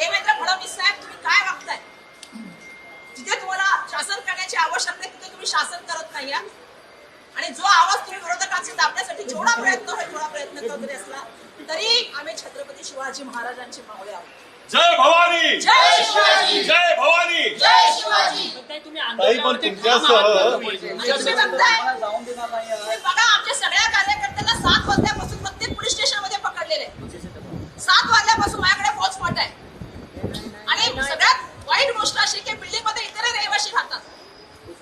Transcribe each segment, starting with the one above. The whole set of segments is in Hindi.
देवेंद्र फडणवीस साहेब तुम्ही काय वागताय जिथे तुम्हाला शासन करण्याची आवश्यकता आहे तिथे तुम्ही शासन करत नाही आणि जो आवाज तुम्ही विरोधकांचे दाबण्यासाठी जेवढा प्रयत्न होईल तेवढा प्रयत्न करत असला तरी आम्ही छत्रपती शिवाजी महाराजांची मावळे आहोत जय भवानी जय शिवाजी जय भवानी जय शिवाजी तुम्ही आंदोलन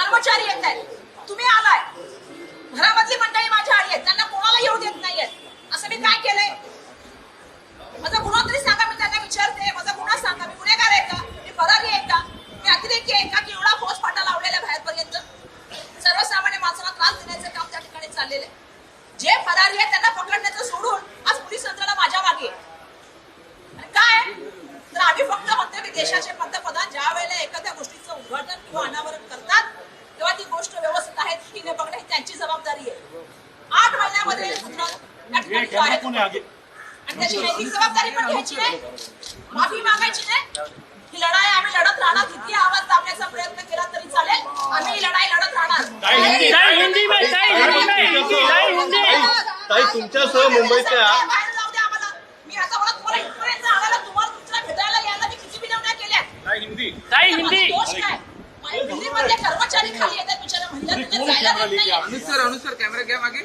कर्मचारी येत आहेत तुम्ही आलाय घरामधली मंडळी माझ्या आली आहेत त्यांना कोणाला येऊ देत नाहीयेत असं मी काय केलं जबाबदारी माफी मागायची ही लढाई आम्ही लढत राहणार किती आवाज प्रयत्न केला तरी चालेल आणि लढाई लढत राहणार ताई तुमच्यासह मुंबईच्या मी आता तुम्हाला भेटायला किती हिंदी हिंदी कर्मचारी खाली येतात कॅमेरा घ्या मागे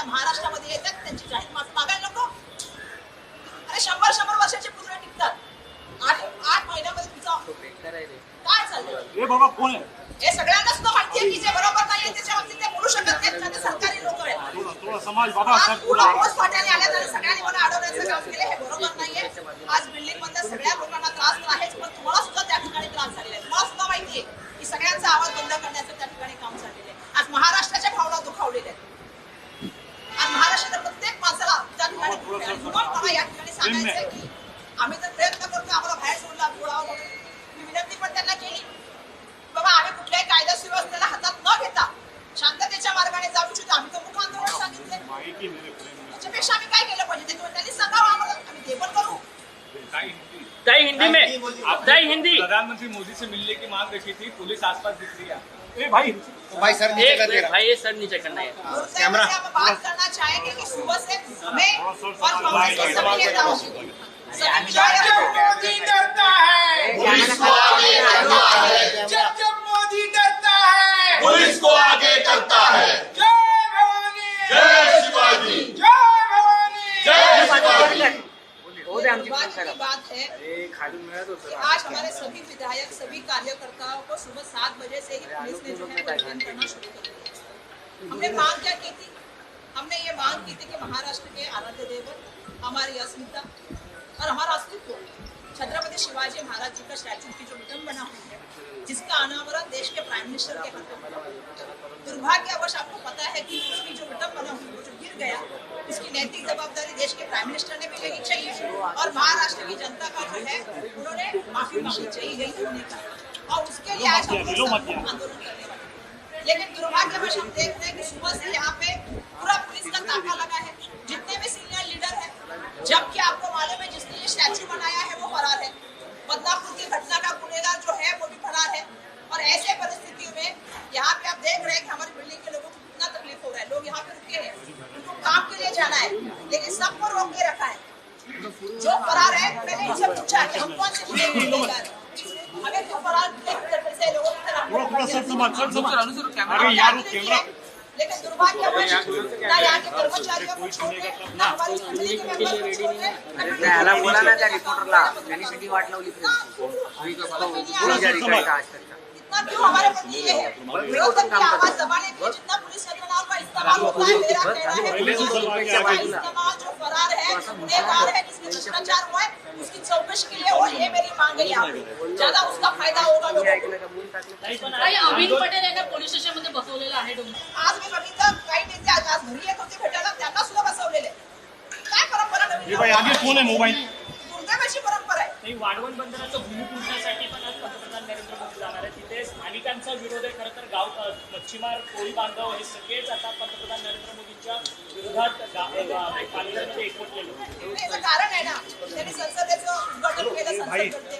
त्या महाराष्ट्रामध्ये येतात त्यांची जाहीर माफी मागायला नको अरे शंभर शंभर वर्षाचे पुतळे निघतात आणि आठ महिन्यामध्ये तुमचा काय चाललंय बाबा कोण आहे हे सगळ्यांनाच सुद्धा माहितीये की जे बरोबर नाही त्याच्या बाबतीत ते बोलू शकत नाही नाहीत सरकारी लोक आहेत समाज बाबा फाट्याने आल्या तर सगळ्यांनी मला अडवण्याचं काम केलं हे बरोबर नाहीये आज बिल्डिंग मधल्या सगळ्या तुम्हाला या ठिकाणी सांगायचं की आम्ही तर प्रयत्न करतो आम्हाला बाहेर सोडला बोलावं मी विनंती पण त्यांना केली बाबा आम्ही कुठल्याही कायदा सुव्यवस्थेला हातात न घेता शांततेच्या मार्गाने जाऊ शकतो आम्ही तर मुख आंदोलन सांगितलं जय हिंदी में जय हिंदी प्रधानमंत्री मोदी से मिलने की मांग रखी थी पुलिस आसपास दिख रही है ए भाई तो भाई सर नीचे कर भाई ये सर नीचे करना है हाँ, कैमरा बात करना चाहेंगे कि सुबह से मैं और हाँ, कांग्रेस हूं जब जब मोदी डरता है पुलिस को आगे करता है जब जब मोदी डरता है पुलिस को आगे करता है जय भवानी जय शिवाजी जय भवानी जय शिवाजी बात बात है तो आज हमारे सभी विधायक सभी कार्यकर्ताओं को सुबह सात बजे से ही पुलिस ने जो है तो करना शुरू कर दिया हमने मांग क्या की थी हमने ये मांग की थी कि महाराष्ट्र के आराध्य देवर हमारी अस्मिता और हमारा अस्तित्व छत्रपति शिवाजी महाराज जी का स्टैचू की जो विक्रम बना हुई है जिसका अनावरण देश के प्राइम मिनिस्टर के हाथों में दुर्भाग्यवश आपको पता है कि उसकी जो विक्रम बना हुई है जो गिर गया उसकी नैतिक जवाबदारी देश के प्राइम मिनिस्टर ने भी लेनी चाहिए और महाराष्ट्र की जनता का जो है उन्होंने माफी मांगनी चाहिए गई होने का और उसके लिए आज आंदोलन करने वाले लेकिन दुर्भाग्यवश हम देख रहे हैं कि सुबह से यहाँ पे पूरा पुलिस का ताका लगा है जितने भी सीनियर लीडर है जबकि आपको मालूम है जिस स्टैचू बनाया है वो फरार है बदला खुद की घटना का गुनेगार जो है वो भी फरार है और ऐसे परिस्थितियों में यहाँ पे आप देख रहे हैं कि हमारी बिल्डिंग के लोगों को कितना तकलीफ हो रहा है लोग यहाँ पे रुके हैं उनको काम के लिए जाना है लेकिन सबको रोक के रखा है जो फरार है मैंने इनसे पूछा कि हम कौन से अगर जो फरार लोगों की तरफ कैमरा लेकिन दुर्भाग्य बोला ना त्या रिपोर्टरला त्यांनी किती वाट लावली इतना क्यों हमारे पति ये है विरोध की आवाज दबाने के लिए जितना पुलिस कर्मियों का इस्तेमाल होता है मेरा कहना है तो इस्तेमाल जो फरार है बेकार है जिसमें भ्रष्टाचार हुआ है उसकी चौकश के लिए और ये मेरी मांग है ज्यादा उसका फायदा होगा लोगों को अमीन पटेल यांना पोलीस स्टेशन मध्ये बसवलेला आहे डोंगर आज मी बघितलं काही त्यांचे आज घरी येत होते भेटायला त्यांना सुद्धा बसवलेले काय परंपरा हे बाई आधी फोन आहे नवीन मोबाईल दुर्दैवाची परंपरा आहे नाही वाढवण बंदराचं भूमिपूजनासाठी पण आज पंतप्रधान नरेंद्र मोदी जाणार आहे तिथे स्थानिकांचा विरोध आहे खरं तर गाव अ, मच्छीमार कोळी बांधव हे सगळेच आता पंतप्रधान नरेंद्र मोदींच्या विरोधात गा- गा- पालघरमध्ये एकवटलेले आहेत. कारण आहे ना त्यांनी संसदेचं उद्घाटन केलं संसद